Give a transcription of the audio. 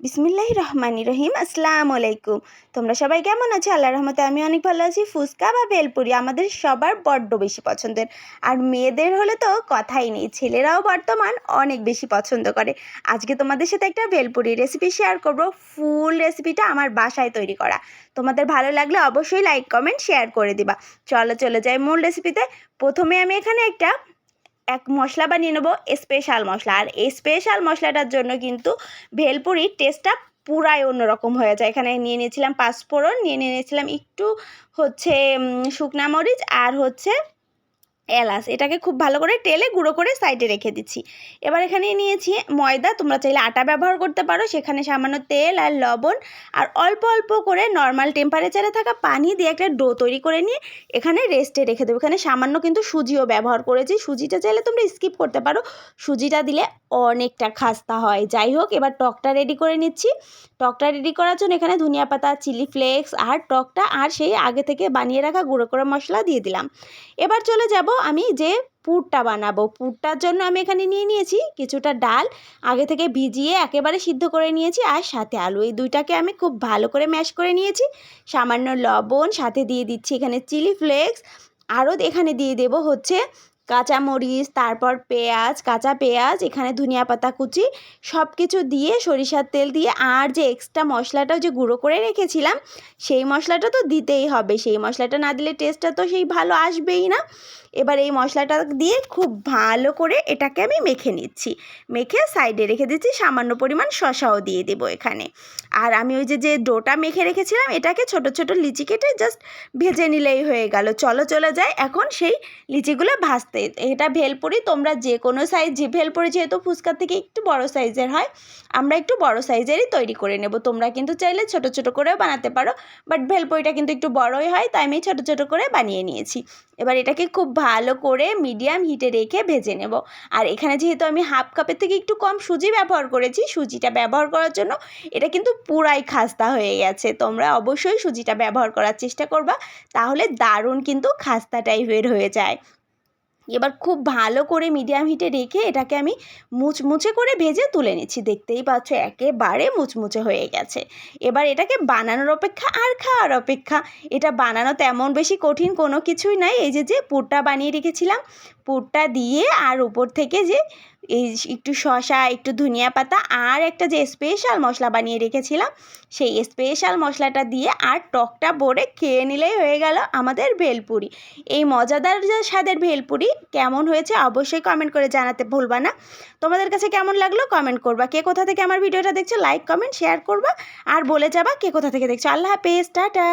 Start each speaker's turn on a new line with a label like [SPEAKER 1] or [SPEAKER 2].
[SPEAKER 1] বিসমিল্লাহ রহমানি রহিম। আসসালামু আলাইকুম। তোমরা সবাই কেমন আছো? আল্লাহ রহমতে আমি অনেক ভালো আছি। ফুচকা বা বেলপুরি আমাদের সবার বড্ড বেশি পছন্দের। আর মেয়েদের হলে তো কথাই নেই, ছেলেরাও বর্তমান অনেক বেশি পছন্দ করে। আজকে তোমাদের সাথে একটা বেলপুরি রেসিপি শেয়ার করব। ফুল রেসিপিটা আমার বাসায় তৈরি করা। তোমাদের ভালো লাগলে অবশ্যই লাইক কমেন্ট শেয়ার করে দিবা। চলো, চলে যাই মূল রেসিপিতে প্রথমে আমি এখানে একটা এক মশলা বানিয়ে নেব স্পেশাল মশলা। আর এই স্পেশাল মশলাটার জন্য কিন্তু ভেলপুরির টেস্টটা পুরাই অন্যরকম হয়ে যায়। এখানে নিয়ে নিয়েছিলাম পাঁচফোড়ন, নিয়ে নিয়েছিলাম একটু হচ্ছে শুকনা মরিচ আর হচ্ছে এলাচ, এটাকে খুব ভালো করে টেলে গুঁড়ো করে সাইডে রেখে দিচ্ছি। এবার এখানে নিয়েছি ময়দা, তোমরা চাইলে আটা ব্যবহার করতে পারো। সেখানে সামান্য তেল আর লবণ আর অল্প অল্প করে নর্মাল টেম্পারেচারে থাকা পানি দিয়ে একটা ডো তৈরি করে নিয়ে এখানে রেস্টে রেখে দেবো। এখানে সামান্য কিন্তু সুজিও ব্যবহার করেছি। সুজিটা চাইলে তোমরা স্কিপ করতে পারো। সুজিটা দিলে অনেকটা খাস্তা হয়। যাই হোক, এবার টকটা রেডি করে নিচ্ছি। টকটা রেডি করার জন্য এখানে ধনিয়া পাতা চিলি ফ্লেক্স আর টকটা আর সেই আগে থেকে বানিয়ে রাখা গুঁড়ো করে মশলা দিয়ে দিলাম। এবার চলে যাব আমি যে পুরটা বানাবো। পুরটার জন্য আমি এখানে নিয়ে নিয়েছি কিছুটা ডাল। আগে থেকে ভিজিয়ে একেবারে সিদ্ধ করে নিয়েছি আর সাথে আলু। এই দুইটাকে আমি খুব ভালো করে ম্যাশ করে নিয়েছি। সামান্য লবণ, সাথে দিয়ে দিচ্ছি এখানে চিলি ফ্লেক্স আরও এখানে দিয়ে দেব হচ্ছে কাঁচামরিচ, তারপর পেঁয়াজ, কাঁচা পেঁয়াজ, এখানে ধনিয়া পাতা কুচি সব কিছু দিয়ে সরিষার তেল দিয়ে, আর যে এক্সট্রা মশলাটা যে গুঁড়ো করে রেখেছিলাম, সেই মশলাটা তো দিতেই হবে। সেই মশলাটা না দিলে টেস্টটা তো সেই ভালো আসবেই না। এবার এই মশলাটা দিয়ে খুব ভালো করে এটাকে আমি মেখে নিচ্ছি। মেখে সাইডে রেখে দিচ্ছি, সামান্য পরিমাণ শশাও দিয়ে দেবো এখানে। আর আমি ওই যে যে ডোটা মেখে রেখেছিলাম, এটাকে ছোট ছোট লিচি কেটে জাস্ট ভেজে নিলেই হয়ে গেল। চলো চলে যায় এখন সেই লিচিগুলো ভাজতে এটা ভেলপুরি, তোমরা যে কোনো সাইজ যে ভেলপুরি যেহেতু ফুচকার থেকে একটু বড় সাইজের হয়, আমরা একটু বড় সাইজেরই তৈরি করে নেব। তোমরা কিন্তু চাইলে ছোট ছোট করেও বানাতে পারো বাট ভেলপুরিটা কিন্তু একটু বড়ই হয়, তাই আমি ছোট ছোট করে বানিয়ে নিয়েছি। এবার এটাকে খুব ভালো করে মিডিয়াম হিটে রেখে ভেজে নেব। আর এখানে যেহেতু আমি হাফ কাপের থেকে একটু কম সুজি ব্যবহার করেছি, সুজিটা ব্যবহার করার জন্য এটা কিন্তু পুরাই খাস্তা হয়ে গেছে। তোমরা অবশ্যই সুজিটা ব্যবহার করার চেষ্টা করবা, তাহলে দারুণ কিন্তু খাস্তা টাইপের হয়ে যায়। এবার খুব ভালো করে মিডিয়াম হিটে রেখে এটাকে আমি মুচমুচে করে ভেজে তুলে নিচ্ছি। দেখতেই পাচ্ছ, একেবারে মুচমুচে হয়ে গেছে। এবার এটাকে বানানোর অপেক্ষা, আর খাওয়ার অপেক্ষা। এটা বানানো তেমন বেশি কঠিন কোনো কিছুই নাই। এই যে যে পুরটা বানিয়ে রেখেছিলাম, পুরটা দিয়ে আর উপর থেকে যে এই একটু শশা একটু ধনিয়া পাতা আর একটা যে স্পেশাল মশলা বানিয়ে রেখেছিলাম, সেই স্পেশাল মশলাটা দিয়ে আর টকটা ভরে খেয়ে নিলেই হয়ে গেল আমাদের ভেলপুরি। এই মজাদার যে স্বাদের ভেলপুরি কেমন হয়েছে অবশ্যই কমেন্ট করে জানাতে ভুলবা না। তোমাদের কাছে কেমন লাগল কমেন্ট করবা। কে কোথা থেকে আমার ভিডিওটা দেখছ লাইক কমেন্ট শেয়ার করবা। আর বলে যাবা কে কোথা থেকে দেখছ। আল্লাহ হাফেজ, টাটা।